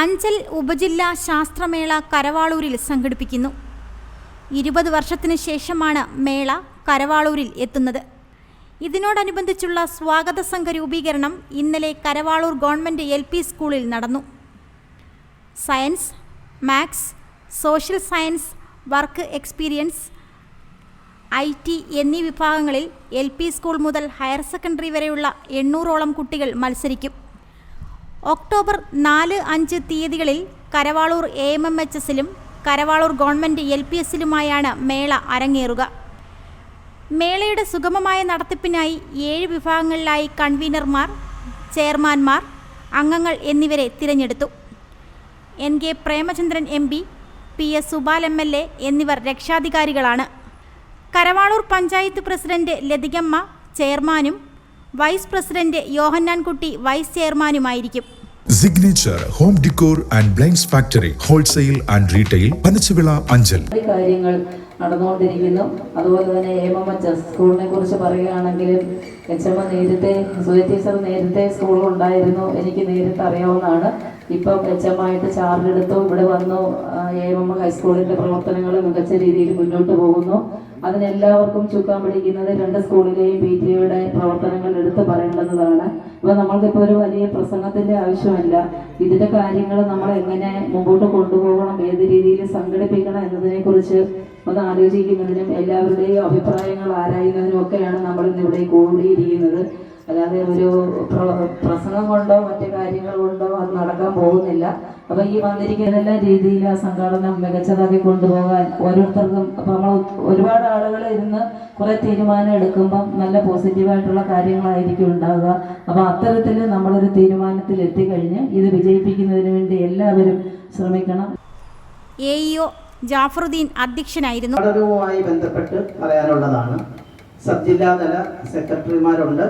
അഞ്ചൽ ഉപജില്ലാ ശാസ്ത്രമേള കരവാളൂരിൽ സംഘടിപ്പിക്കുന്നു. ഇരുപത് വർഷത്തിന് ശേഷമാണ് മേള കരവാളൂരിൽ എത്തുന്നത്. ഇതിനോടനുബന്ധിച്ചുള്ള സ്വാഗത സംഘ രൂപീകരണം ഇന്നലെ കരവാളൂർ ഗവൺമെന്റ് എൽ പി സ്കൂളിൽ നടന്നു. Science maths social science work experience I T എന്നീ വിഭാഗങ്ങളിൽ എൽ പി സ്കൂൾ മുതൽ ഹയർ സെക്കൻഡറി വരെയുള്ള എണ്ണൂറോളം കുട്ടികൾ മത്സരിക്കും. ഒക്ടോബർ നാല് അഞ്ച് തീയതികളിൽ Karavaloor A M M H എസിലും Karavaloor government L P എസിലുമായാണ് മേള അരങ്ങേറുക. മേളയുടെ സുഗമമായ നടത്തിപ്പിനായി ഏഴ് വിഭാഗങ്ങളിലായി കൺവീനർമാർ ചെയർമാൻമാർ അംഗങ്ങൾ എന്നിവരെ തിരഞ്ഞെടുത്തു. N K Premachandran M P P S Subal M L A എന്നിവർ രക്ഷാധികാരികളാണ്. കരവാളൂർ പഞ്ചായത്ത് പ്രസിഡന്റ് ലതികമ്മ ചെയർമാനും vice president Yohannankutty vice ചെയർമാനുമായിരിക്കും. Signature home decor and blinds factory wholesale and retail Panachuvila Anchal കാര്യങ്ങൾ നടന്നുകൊണ്ടിരിക്കുന്നു. അതുപോലെ തന്നെ എസ് സ്കൂളിനെ കുറിച്ച് പറയുകയാണെങ്കിൽ എച്ച് എം നേരത്തെ സുജ ടീച്ചർ നേരത്തെ സ്കൂളുണ്ടായിരുന്നു എനിക്ക് നേരിട്ട് അറിയാവുന്നതാണ്. ഇപ്പം എച്ച് എം ആയിട്ട് ചാർജ് എടുത്തു ഇവിടെ വന്നു. എം എം ഹൈസ്കൂളിന്റെ പ്രവർത്തനങ്ങൾ മികച്ച രീതിയിൽ മുന്നോട്ട് പോകുന്നു. അതിനെല്ലാവർക്കും ചുക്കാൻ പിടിക്കുന്നത് രണ്ട് സ്കൂളിലെയും പി ടി എയുടെ പ്രവർത്തനങ്ങൾ എടുത്തു പറയേണ്ടതാണ്. ഇപ്പൊ നമ്മൾക്കിപ്പോൾ ഒരു വലിയ പ്രസംഗത്തിന്റെ ആവശ്യമല്ല. ഇതിന്റെ കാര്യങ്ങൾ നമ്മൾ എങ്ങനെ മുമ്പോട്ട് കൊണ്ടുപോകണം ഏത് രീതിയിൽ സംഘടിപ്പിക്കണം എന്നതിനെ കുറിച്ച് ഒന്ന് ആലോചിക്കുന്നതിനും എല്ലാവരുടെയും അഭിപ്രായങ്ങൾ ആരായുന്നതിനും ഒക്കെയാണ് നമ്മൾ ഇന്ന് ഇവിടെ കൂടിയിരിക്കുന്നത്. അല്ലാതെ ഒരു പ്രസംഗം കൊണ്ടോ മറ്റു കാര്യങ്ങൾ കൊണ്ടോ നടക്കാൻ പോകുന്നില്ല. അപ്പൊ ഈ വന്നിരിക്കുന്ന എല്ലാ രീതിയിൽ ആ സംഘാടനം മികച്ചതാക്കി കൊണ്ടുപോകാൻ ഓരോരുത്തർക്കും അപ്പൊ നമ്മൾ ഒരുപാട് ആളുകൾ ഇരുന്ന് കുറെ തീരുമാനം എടുക്കുമ്പം നല്ല പോസിറ്റീവായിട്ടുള്ള കാര്യങ്ങളായിരിക്കും ഉണ്ടാവുക. അപ്പൊ അത്തരത്തിൽ നമ്മളൊരു തീരുമാനത്തിൽ എത്തിക്കഴിഞ്ഞ് ഇത് വിജയിപ്പിക്കുന്നതിന് വേണ്ടി എല്ലാവരും ശ്രമിക്കണം. എ ജാഫറുദ്ദീൻ അധ്യക്ഷനായിരുന്നു. ബന്ധപ്പെട്ട് പറയാനുള്ളതാണ്. സബ് ജില്ലാതല സെക്രട്ടറിമാരുണ്ട്.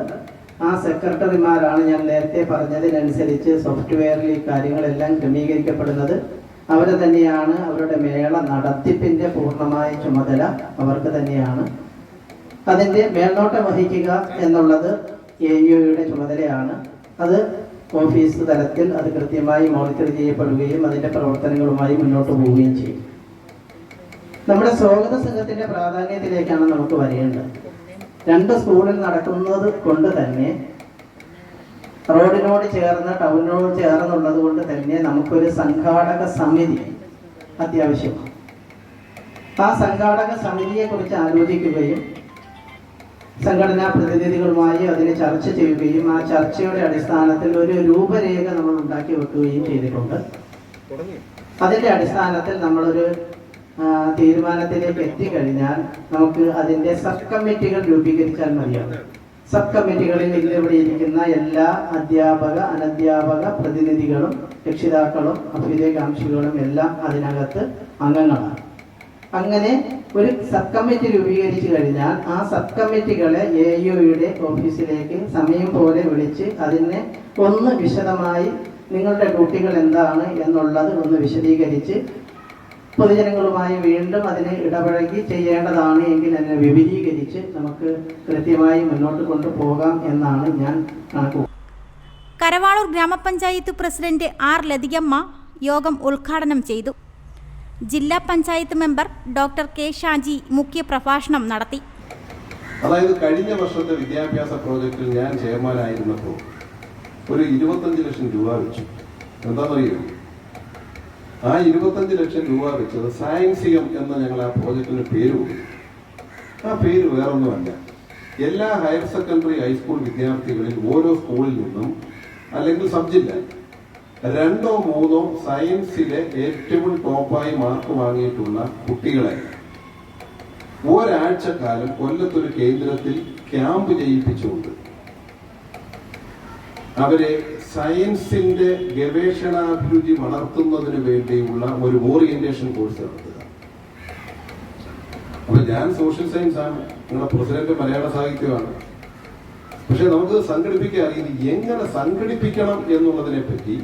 ആ സെക്രട്ടറിമാരാണ് ഞാൻ നേരത്തെ പറഞ്ഞതിനനുസരിച്ച് സോഫ്റ്റ്വെയറിൽ ഈ കാര്യങ്ങളെല്ലാം ക്രമീകരിക്കപ്പെടുന്നത്. അവർ തന്നെയാണ് അവരുടെ മേള നടത്തിപ്പിന്റെ പൂർണമായ ചുമതല അവർക്ക് തന്നെയാണ്. അതിന്റെ മേൽനോട്ടം വഹിക്കുക എന്നുള്ളത് എ യുടെ ചുമതലയാണ്. അത് ഓഫീസ് തലത്തിൽ അത് കൃത്യമായി മോണിറ്റർ ചെയ്യപ്പെടുകയും അതിന്റെ പ്രവർത്തനങ്ങളുമായി മുന്നോട്ട് പോവുകയും ചെയ്യും. നമ്മുടെ സ്വാഗത സംഘത്തിന്റെ പ്രാധാന്യത്തിലേക്കാണ് നമുക്ക് വരേണ്ടത്. രണ്ട് സ്കൂളിൽ നടക്കുന്നത് കൊണ്ട് തന്നെ റോഡിനോട് ചേർന്ന് ടൗണിനോട് ചേർന്നുള്ളത് കൊണ്ട് തന്നെ നമുക്കൊരു സംഘാടക സമിതി അത്യാവശ്യമാണ്. ആ സംഘാടക സമിതിയെ കുറിച്ച് ആലോചിക്കുകയും സംഘടനാ പ്രതിനിധികളുമായി അതിനെ ചർച്ച ചെയ്യുകയും ആ ചർച്ചയുടെ അടിസ്ഥാനത്തിൽ ഒരു രൂപരേഖ നമ്മൾ ഉണ്ടാക്കി വെക്കുകയും ചെയ്തിട്ടുണ്ട്. അതിന്റെ അടിസ്ഥാനത്തിൽ നമ്മളൊരു തീരുമാനത്തിലേക്ക് എത്തിക്കഴിഞ്ഞാൽ നമുക്ക് അതിന്റെ സബ് കമ്മിറ്റികൾ രൂപീകരിച്ചാൽ മതിയാകും സബ് കമ്മിറ്റികളിൽ ഇന്നിവിടെ ഇരിക്കുന്ന എല്ലാ അധ്യാപക അനധ്യാപക പ്രതിനിധികളും രക്ഷിതാക്കളും അഭ്യുദയകാംക്ഷികളും എല്ലാം അതിനകത്ത് അംഗങ്ങളാണ്. അങ്ങനെ ഒരു സബ് കമ്മിറ്റി രൂപീകരിച്ചു കഴിഞ്ഞാൽ ആ സബ് കമ്മിറ്റികളെ എ യുടെ ഓഫീസിലേക്ക് സമയം പോലെ വിളിച്ച് അതിനെ ഒന്ന് വിശദമായി നിങ്ങളുടെ കുട്ടികൾ എന്താണ് എന്നുള്ളത് ഒന്ന് വിശദീകരിച്ച് പൊതുജനങ്ങളുമായി വീണ്ടും അതിനെ ഇടപഴകി ചെയ്യേണ്ടതാണ് എങ്കിൽ അതിനെ വിപുലീകരിച്ച് നമുക്ക് കൃത്യമായി മുന്നോട്ട് കൊണ്ടുപോകാം എന്നാണ് ഞാൻ കണക്കു കരവാളൂർ ഗ്രാമപഞ്ചായത്ത് പ്രസിഡന്റ് ആർ ലതികമ്മ യോഗം ഉദ്ഘാടനം ചെയ്തു. ജില്ലാ panchayat member doctor K Shaji മുഖ്യ പ്രഭാഷണം നടത്തി. അതായത് കഴിഞ്ഞ വർഷത്തെ വിദ്യാഭ്യാസ പ്രോജക്റ്റിൽ ഞാൻ ചെയർമാനായിരുന്നപ്പോൾ ഒരു ഇരുപത്തഞ്ച് ലക്ഷം രൂപ വെച്ചു. എന്താണെന്നറിയോ ആ ഇരുപത്തഞ്ച് ലക്ഷം രൂപ വെച്ചത് സയൻസികം എന്ന ഞങ്ങൾ ആ പ്രോജക്റ്റിന് പേര് കൊടുത്തു. ആ പേര് വേറൊന്നുമല്ല. എല്ലാ ഹയർ സെക്കൻഡറി ഹൈസ്കൂൾ വിദ്യാർത്ഥികളിൽ ഓരോ സ്കൂളിൽ നിന്നും അല്ലെങ്കിൽ സബ് ജില്ല രണ്ടോ മൂന്നോ സയൻസിലെ ഏറ്റവും ടോപ്പായി മാർക്ക് വാങ്ങിയിട്ടുള്ള കുട്ടികളെ ഒരാഴ്ചക്കാലം കൊല്ലത്തൊരു കേന്ദ്രത്തിൽ ക്യാമ്പ് ചെയ്യിപ്പിച്ചുകൊണ്ട് അവരെ സയൻസിന്റെ ഗവേഷണാഭിരുചി വളർത്തുന്നതിന് വേണ്ടിയുള്ള ഒരു ഓറിയന്റേഷൻ കോഴ്സ് നടത്തുക. അപ്പൊ ഞാൻ സോഷ്യൽ സയൻസ് ആണ് നിങ്ങളുടെ പ്രസിഡന്റ് മലയാള സാഹിത്യമാണ്. പക്ഷെ നമുക്ക് സംഘടിപ്പിക്കാൻ ഇത് എങ്ങനെ സംഘടിപ്പിക്കണം എന്നുള്ളതിനെ പറ്റി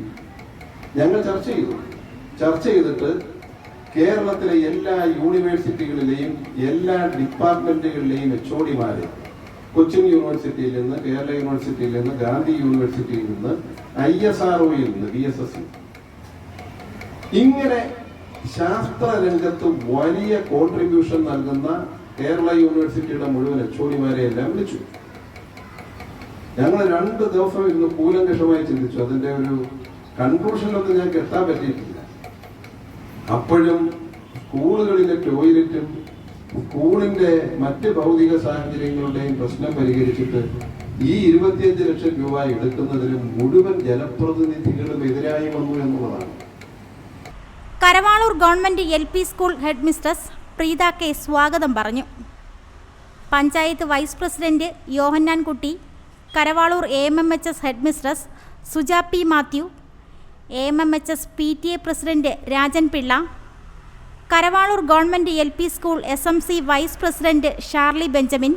ഞങ്ങൾ ചർച്ച ചെയ്തു. ചർച്ച ചെയ്തിട്ട് കേരളത്തിലെ എല്ലാ യൂണിവേഴ്സിറ്റികളിലെയും എല്ലാ ഡിപ്പാർട്ട്മെന്റുകളിലെയും എച്ച് ഒഡിമാരെ കൊച്ചിൻ യൂണിവേഴ്സിറ്റിയിൽ നിന്ന് കേരള യൂണിവേഴ്സിറ്റിയിൽ നിന്ന് ഗാന്ധി യൂണിവേഴ്സിറ്റിയിൽ നിന്ന് ഐ എസ് ആർ ഒയിൽ നിന്ന് ബി എസ് എസ് ഇങ്ങനെ ശാസ്ത്ര രംഗത്ത് വലിയ കോൺട്രിബ്യൂഷൻ നൽകുന്ന കേരള യൂണിവേഴ്സിറ്റിയുടെ മുഴുവൻ എച്ച്ഒഡിമാരെ എല്ലാം വിളിച്ചു. ഞങ്ങൾ രണ്ട് ദിവസം ഇന്ന് കൂലങ്കഷമായി ചിന്തിച്ചു. അതിന്റെ ഒരു കൺക്ലൂഷനിലൊന്നും ഞങ്ങൾക്ക് എത്താൻ പറ്റിയിട്ടില്ല. അപ്പോഴും സ്കൂളുകളിലെ ടോയ്ലറ്റും സ്കൂളിന്റെ മറ്റ് ഭൗതിക സാഹചര്യങ്ങളുടെയും പ്രശ്നം പരിഹരിച്ചിട്ട് ഈ ഇരുപത്തിയഞ്ച് ലക്ഷം രൂപ എടുക്കുന്നതിന് മുഴുവൻ ജനപ്രതിനിധികളും എതിരായി വന്നു എന്നുള്ളതാണ്. Karavaloor government L P school headmistress Preetha K സ്വാഗതം പറഞ്ഞു. Panchayat vice president Yohannankutty Karavaloor A M M H S headmistress Suja P Mathew A M M H S P T A president Rajan Pillai Karavaloor government L P school S M C vice president Sharly Benjamin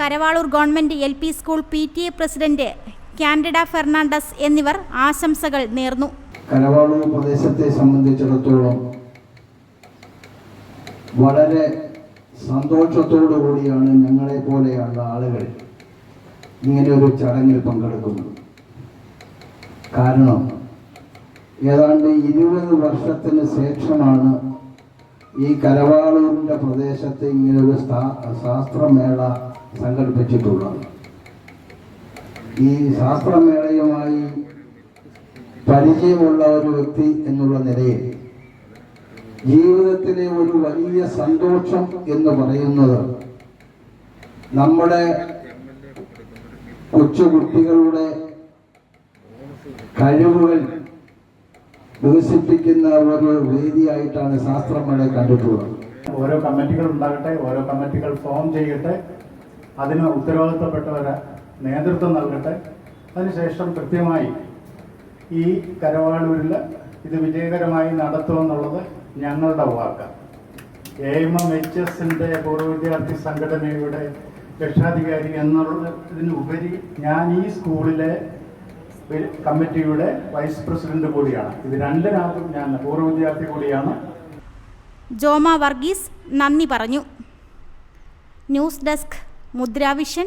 Karavaloor government L P school P T A president Candida Fernandes എന്നിവർ ആശംസകൾ നേർന്നു. കരവാളൂർ പ്രദേശത്തെ സംബന്ധിച്ചിടത്തോളം വളരെ സന്തോഷത്തോടു കൂടിയാണ് ഞങ്ങളെ പോലെയുള്ള ആളുകൾ ഇങ്ങനെ ഒരു ചടങ്ങിൽ പങ്കെടുക്കുന്നത്. കാരണം ഏതാണ്ട് ഇരുപത് വർഷത്തിന് ശേഷമാണ് ഈ കരവാളൂരിന്റെ പ്രദേശത്ത് ഇങ്ങനെ ഒരു ശാസ്ത്രമേള സംഘടിപ്പിച്ചിട്ടുള്ളത്. ഈ ശാസ്ത്രമേളയുമായി പരിചയമുള്ള ഒരു വ്യക്തി എന്നുള്ള നിലയിൽ ജീവിതത്തിലെ ഒരു വലിയ സന്തോഷം എന്ന് പറയുന്നത് നമ്മുടെ കൊച്ചുകുട്ടികളുടെ കഴിവുകൾ വികസിപ്പിക്കുന്ന ഒരു വേദിയായിട്ടാണ് ശാസ്ത്രമേള കണ്ടിട്ടുള്ളത്. ഓരോ കമ്മിറ്റികൾ ഉണ്ടാകട്ടെ ഓരോ കമ്മിറ്റികൾ ഫോം ചെയ്യട്ടെ അതിന് ഉത്തരവാദിത്തപ്പെട്ടവരെ നേതൃത്വം നൽകട്ടെ. അതിനുശേഷം കൃത്യമായി ഈ കരവാളൂരിൽ ഇത് വിജയകരമായി നടത്തുമെന്നുള്ളത് ഞങ്ങളുടെ വാക്ക്. എ എം എം എച്ച് എസിന്റെ പൂർവ വിദ്യാർത്ഥി സംഘടനയുടെ രക്ഷാധികാരി എന്നുള്ളതിനുപരി ഞാൻ ഈ സ്കൂളിലെ കമ്മിറ്റിയുടെ വൈസ് പ്രസിഡന്റ് കൂടിയാണ്. ഇത് രണ്ടിനകത്തും ഞാൻ പൂർവ വിദ്യാർത്ഥി കൂടിയാണ്. ജോമ വർഗീസ് നന്ദി പറഞ്ഞു. News desk Mudravision